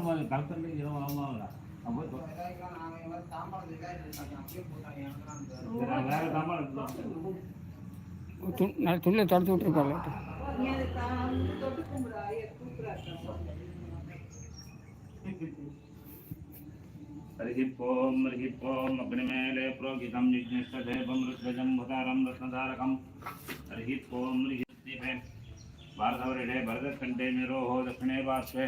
மாதிரி கலெக்டர்ல இரவு ஆமாங்களா அப்போ சொ- வேற- வேற சாமான் எடுத்துட்டு து- நல்ல துணியை தொடச்சி விட்ருப்பாங்க हरिः ॐ हरिः ॐ अग्निमेले प्रोगितं जिज्ञेष्टदेवं ऋत्वजं भुतारं रत्नधारकं हरिः ॐ हरिः भारतवर्षे भरतखण्डे निरोहो दक्षिणे पार्श्वे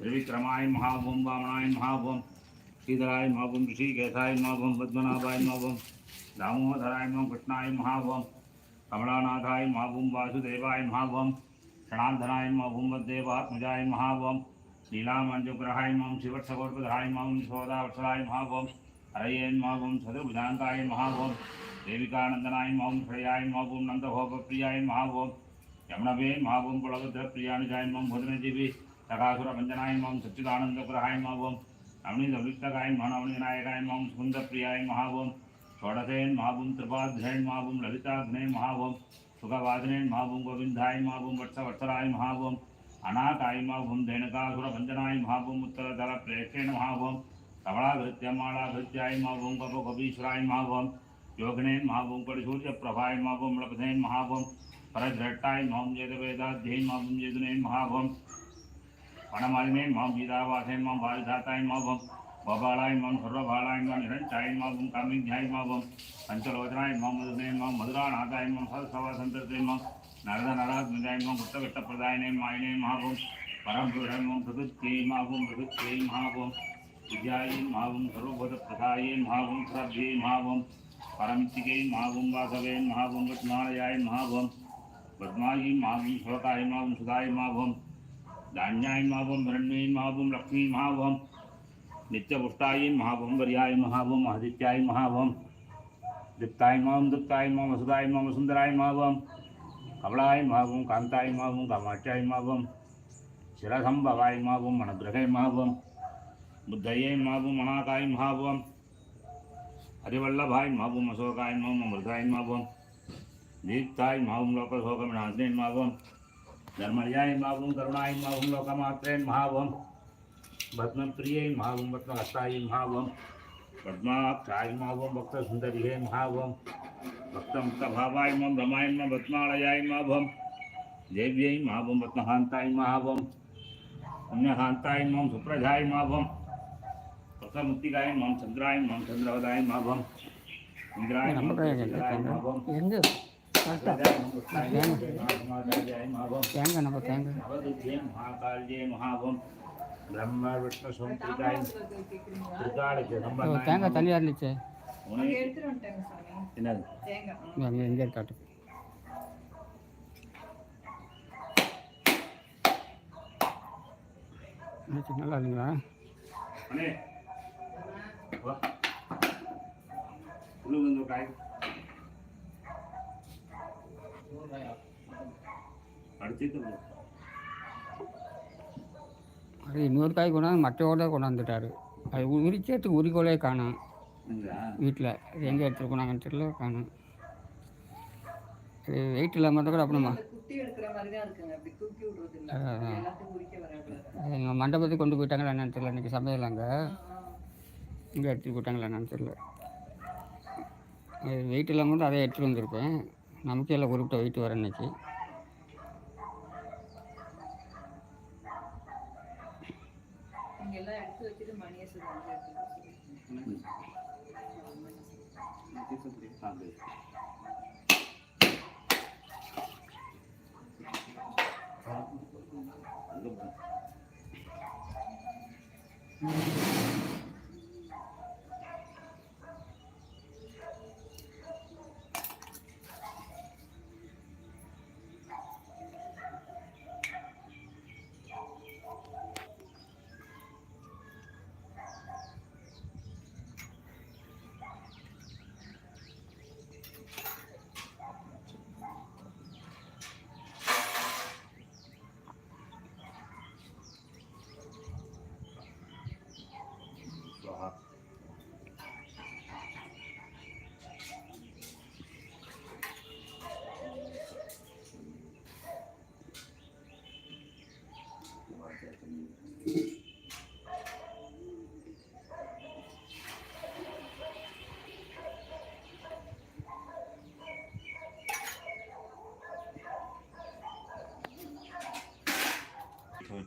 त्रिविक्रमाय महाभूम वामनाय महाभूम श्रीधराय महाभूम ऋषिकेशाय महाभूम पद्मनाभाय महाभूम दामोदराय मम कृष्णाय महाभूम कमलानाथाय महाभूम वासुदेवाय महाभूम क्षणाधराय महाभूम देवात्मजाय महाभूम लीलामंजुग्रहाय मम शिवत्सगोरपधराय मम सोदावसराय महाभूम हरये महाभूम सदुभुजांताय महाभूम देविकानंदनाय मम श्रेयाय महाभूम नंदभोप प्रियाय महाभूम महाभुम महाभूम पुलभद्र प्रियाणिजाय महाम सकासुरभञ्जनाय माँ सच्चिदानन्दपुराय महाभवं नवनीतवृत्तकाय महानवनीनायकाय माँ स्कुन्दप्रियाय महाभवं षोडशेन महाभुं त्रिपाध्यायन महाभुं ललिताग्ने महाभुं सुखवादनेन महाभुं गोविन्दाय महाभुं वत्सवत्सराय महाभुं अनाथाय महाभुम धेनुकासुरभञ्जनाय महाभुं उत्तरधरप्रेक्षेण महाभुं कमलाभृत्य मालाभृत्याय महाभुं कपकपीश्वराय महाभुं योगिनेन महाभुं कलिसूर्यप्रभाय महाभुम लपथेन महाभुं परद्रट्टाय महाभुं जेतवेदाध्येन महाभुम जेतुनेन महाभुम பணமாலுமேன் மாம் கீதாவாசேன் மாம் பாரிதாத்தாயின் மாபம் பபாலாயின் மாம் சர்வபாலாயின் மாம் நிரஞ்சாயின் மாபம் காமித்யாயின் மாபம் பஞ்சலோச்சனாயின் மாம் மதுரேன் மாம் மதுராநாதாயின் மாம் சதசவா சந்தர்த்தேன் மாம் நரத நராத்மிகாயின் மாம் குத்த விட்ட பிரதாயினேன் மாயினேன் மாபம் பரம்புரம் மாம் பிரபுத்தியை மாபம் பிரபுத்தியை மாபம் विद्यायै मावं सर्वभूतप्रदायै मावं सर्वे मावं परमितिकै मावं वासवे मावं रत्नालयाय मावं पद्मायै मावं श्रोताय मावं सुधाय मावं दान्याय महाभम भरण्यै महाभम लक्ष्मी महाभम नित्यपुष्टाय महाभम वरियाय महाभम आदित्याय महाभम दीप्ताय माम दीप्ताय माम वसुदाय माम सुंदराय महाभम कमलाय महाभम कांताय महाभम कामाट्याय महाभम शिरसंभवाय महाभम मणग्रहे महाभम बुद्धय महाभम मणाकाय महाभम हरिवल्लभाय महाभम अशोकाय महाभम मृदाय महाभम दीप्ताय महाभम लोकशोकम नाशने महाभम धर्मजाय मावुम करुणाय मावुम लोकमात्रेन महावम भद्म प्रिय महावम भद्म हस्ताय महावम पद्माक्षाय मावम भक्त सुंदरी हे महावम भक्त मुक्त भावाय मम भ्रमाय मम भत्मालयाय मावम देव्यै मावम भत्महांताय महावम पुण्यहांताय मम सुप्रजाय मावम भक्त मुक्ति गाय मम चंद्राय मम चंद्रवदाय मावम इंद्राय मम தேங்காய் நம்ம தேங்காய். மகாகால்ஜே மகாபம் பிரம்ம விஷ்ணு சோம் தேங்காய் தனியாக இருந்துச்சு என்னது எங்கே நல்லா இருக்குங்களா அது இன்னொரு காய் கொண்டாந்து மட்டையோட கொண்டாந்துட்டாரு அது உரிக்கிறதுக்கு உரிக்கோலே காணும். வீட்டில் எங்கே எடுத்துகிட்டு போனாங்கன்னு தெரியல காணும். அது வெயிட் இல்லாமல் இருந்தால் கூட வராது. எங்கள் மண்டபத்துக்கு கொண்டு போயிட்டாங்களா என்னன்னு தெரியல. இன்றைக்கி சமையல் அங்கே. இங்கே எடுத்துகிட்டு போயிட்டாங்களா என்னன்னு தெரியல. வெயிட் இல்லாமல் அதை எடுத்துகிட்டு வந்திருப்பேன். நமக்கே எல்லாம் குறிப்பிட்ட வெயிட் வர இன்னைக்கு. Itu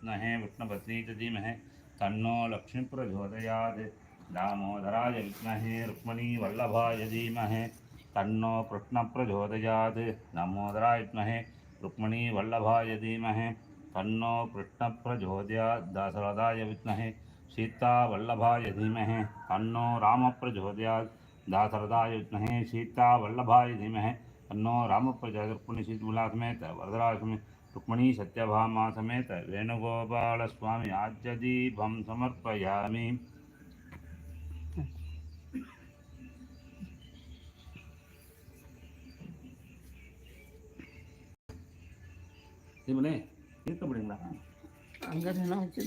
विष्णहे विष्णुपत्नीततिमहे तन्नो लक्ष्मीप्रचोदयात् दामोदराय रुक्मणी रुक्मणीवल्लभाय धीमहे तन्नो कृष्ण प्रचोदयाद दामोदरा विमहे रुक्मणी रुक्मणीवल्लभाय धीमहे तन्नो कृष्णप्रचोदयात् दासरदाय सीता सीतावल्लभाय धीमहे तन्नो रामप्रचोदयात् दासरदाय सीता सीतावल्लभाय धीमहे तन्नो रामप्रचोदयात् पुण्यशीतगुलात्मे वरदराश्मे सीतमुला समेत वरदराज समेत रुक्मिणी सत्यभामा समेत वेणुगोपालस्वामी आज्यदीपं समर्पयामि இவனே இருக்க முடியுங்களா அங்கே தான் வச்சு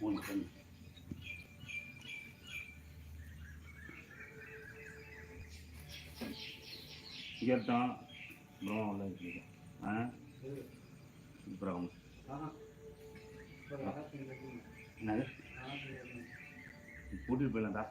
மூணு தண்ணி இங்கத்தான் பிரம்ம இருக்கு. ஆ? பிரம்ம. என்னது? கூட்டிட்டு போயிடலாம்டா.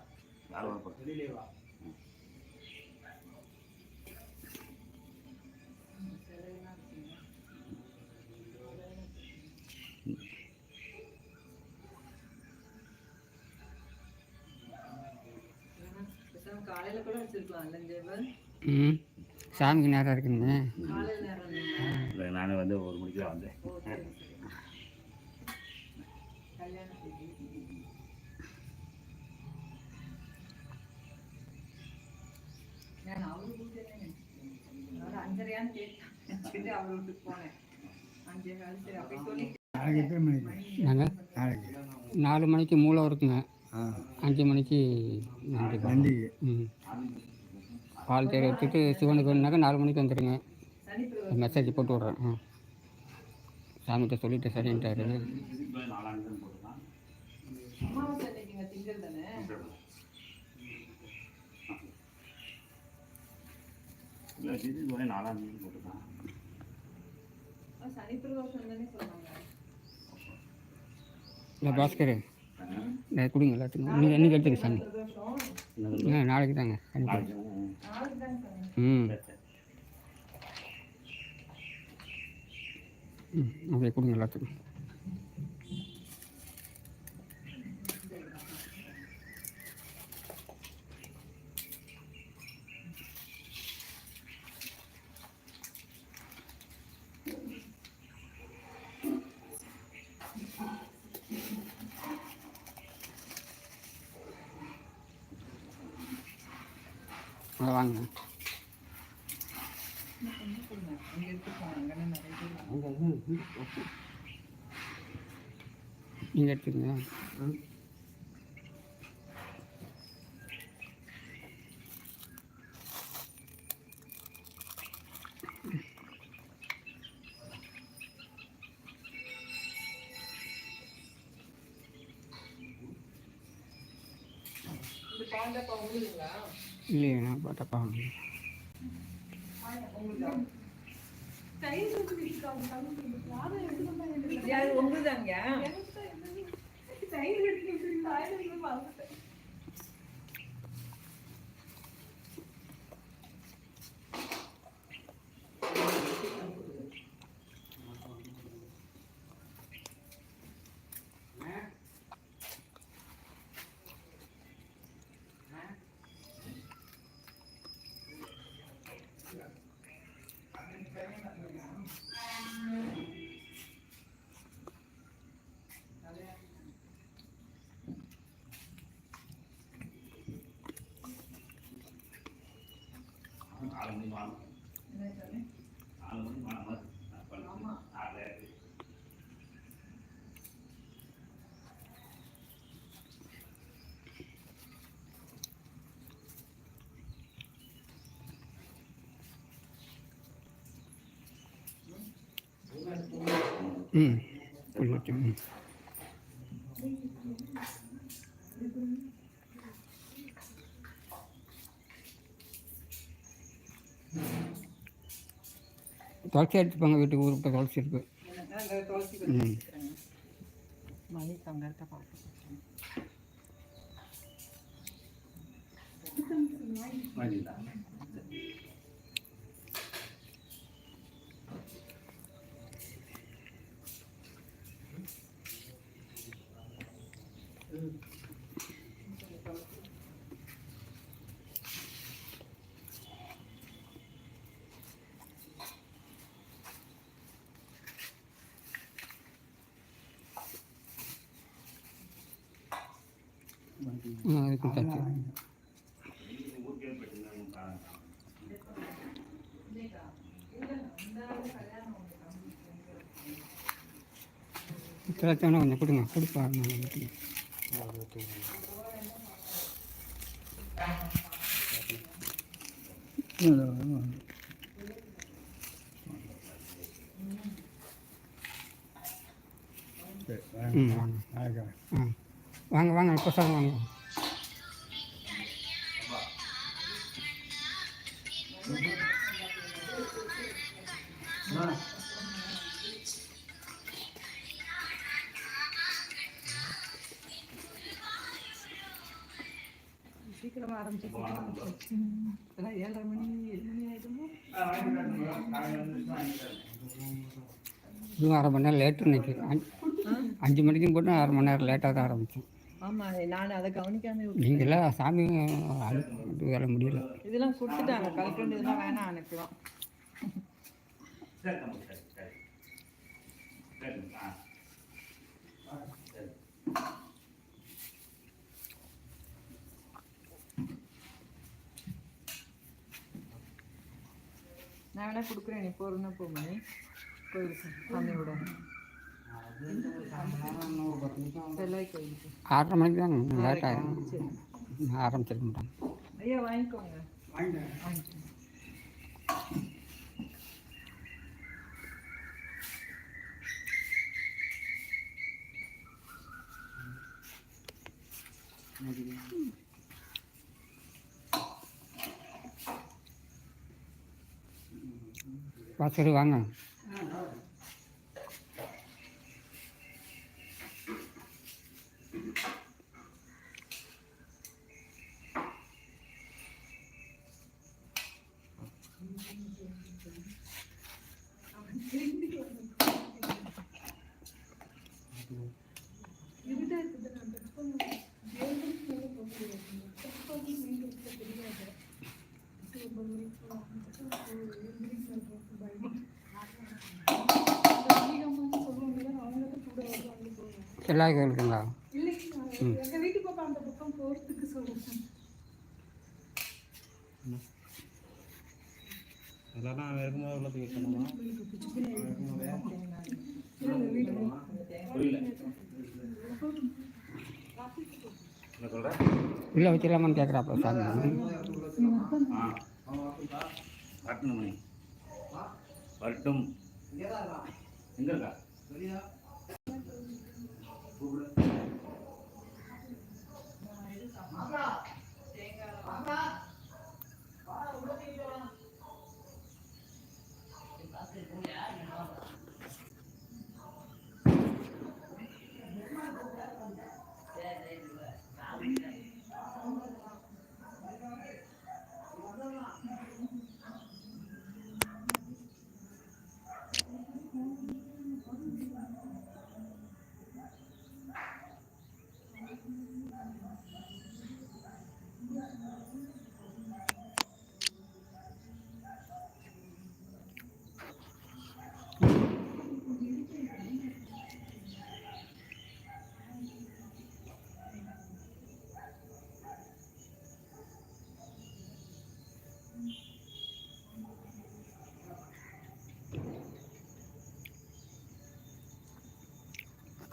சாமிக்கு நேரம் இருக்குங்க. காலையில நேரம் இல்லையா? இல்லை நானே வந்து ஒரு மணிக்கு தான் வந்தேன். அவர் அஞ்சரையான்னு கேட்டேன் சரி அவர் வீட்டுக்கு போனேன் அஞ்சே கால் சரி அப்படி சொல்லிட்டு நாளைக்கு எத்தனை மணிக்கு நாங்கள் நாளைக்கு நாலு மணிக்கு மூலம் இருக்குங்க ஆ அஞ்சு மணிக்கு நன்றி நன்றிக்கு ம் பால் தேர் எடுத்துட்டு சிவனுக்கு வேணுனாக்கா நாலு மணிக்கு வந்துடுங்க மெசேஜ் போட்டு விட்றேன் ம் சாமிகிட்ட சொல்லிட்டு சரின்ட்டாரு நாலாம் தேதி போட்டுருக்கான் அமாவாசை அன்னைக்குங்க திங்கள் தானே இல்லை இது ஒரே நாலாம் தேதி தானே சொன்னாங்க இல்லை பாஸ்கர். கொடுங்க எல்லாத்துக்கும். நீங்கள் என்னைக்கு எடுத்துக்க சாமி ஆ நாளைக்கு தாங்க கண்டிப்பாக ம். ம் அப்படியே கொடுங்க எல்லாத்துக்கும் ஆ, வாங்க கொஞ்சம் கொடுங்க போனேன் அங்கே எடுத்து போனேன் அங்கே நிறைய பேர் அங்கே நீங்கள் எடுத்துக்கங்க. இல்லையே நான் பார்த்தப்பா யார் உங்களுதாங்க? நாலு மணி வாங்க நாலு மணி வாங்க நாலு ம் புரியுது ம் துளசி எடுத்துப்பாங்க வீட்டுக்கு ஊருக்கு துளசி இருக்கு அந்த துளசி ம். வச்சுக்கிறேங்க மணி அது கொடுத்தாச்சு கொஞ்சம் கொடுங்க. கொடுப்பா நான் ம் ஆ. வாங்க வாங்க சார் வாங்க. சீக்கிரமா ஆரம்பிச்சு இப்போதான் ஏழரை மணி ஏழு மணி ஆயிடுமோ? இன்னும் அரை மணி நேரம் லேட்டு இன்னைக்கு. அஞ்சு அஞ்சு மணிக்கும் போட்டு அரை மணி நேரம் லேட்டாக தான் ஆரம்பித்தோம் ஆமா நான் அதை கவனிக்காம. நீங்களாம் சாமி அது வேலை முடியல. இதெல்லாம் கொடுத்துட்டாங்க. கல்கண்டு இதெல்லாம் வேணாம் சரி நான் வேணா கொடுக்குறேன். நீ போறேன்னா போ மணி. கோயிலுக்கு சாமி. விட செல்லாய் கோயிலுக்கு ஆறரை மணிக்கு தான் லேட் ஆகும் சரி ஆரம்பிச்சிருக்க மாட்டோம் ஐயா வாங்கிக்கோங்க வாங்க. எல்லா கோயிலுக்குங்களா ம். அவன் இருக்கும்போது உள்ள தூக்கி பண்ணுவான் புரியல. உள்ளே வச்சிடலாமான்னு கேட்குறாப்ப சாமி. வரட்டும். எங்க இருக்கா?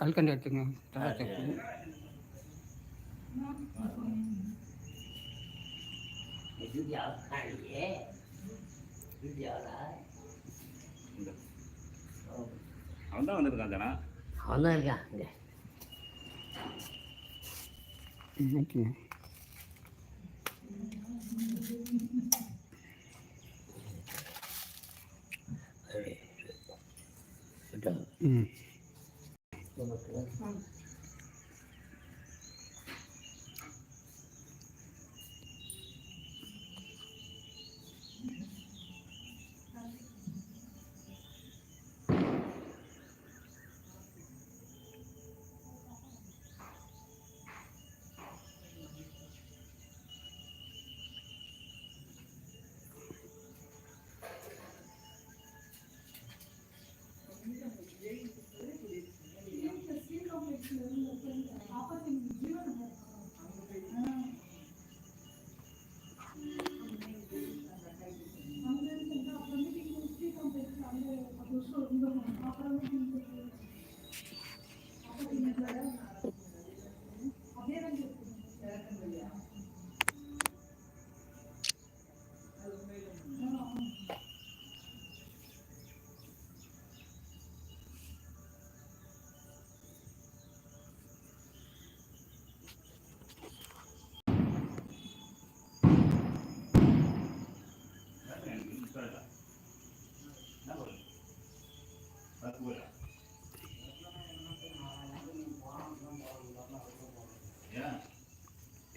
கல்கண்டு எடுத்துங்க தலை தப்பு இந்த அவன் தான் வந்திருக்கான் தானா? அவன் தான் இருக்கான். விட்டா. ம்.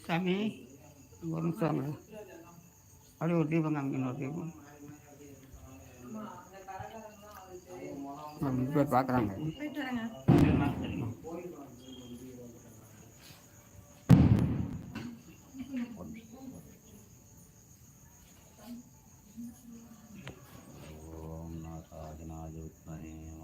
சாமி ஒரு நிமிஷம். அப்படியே ஒரு தீபம் காமிக்கணும் ஒரு தீபம். பேர் பார்க்குறாங்க. போயிட்டு வரேங்க சரிம்மா,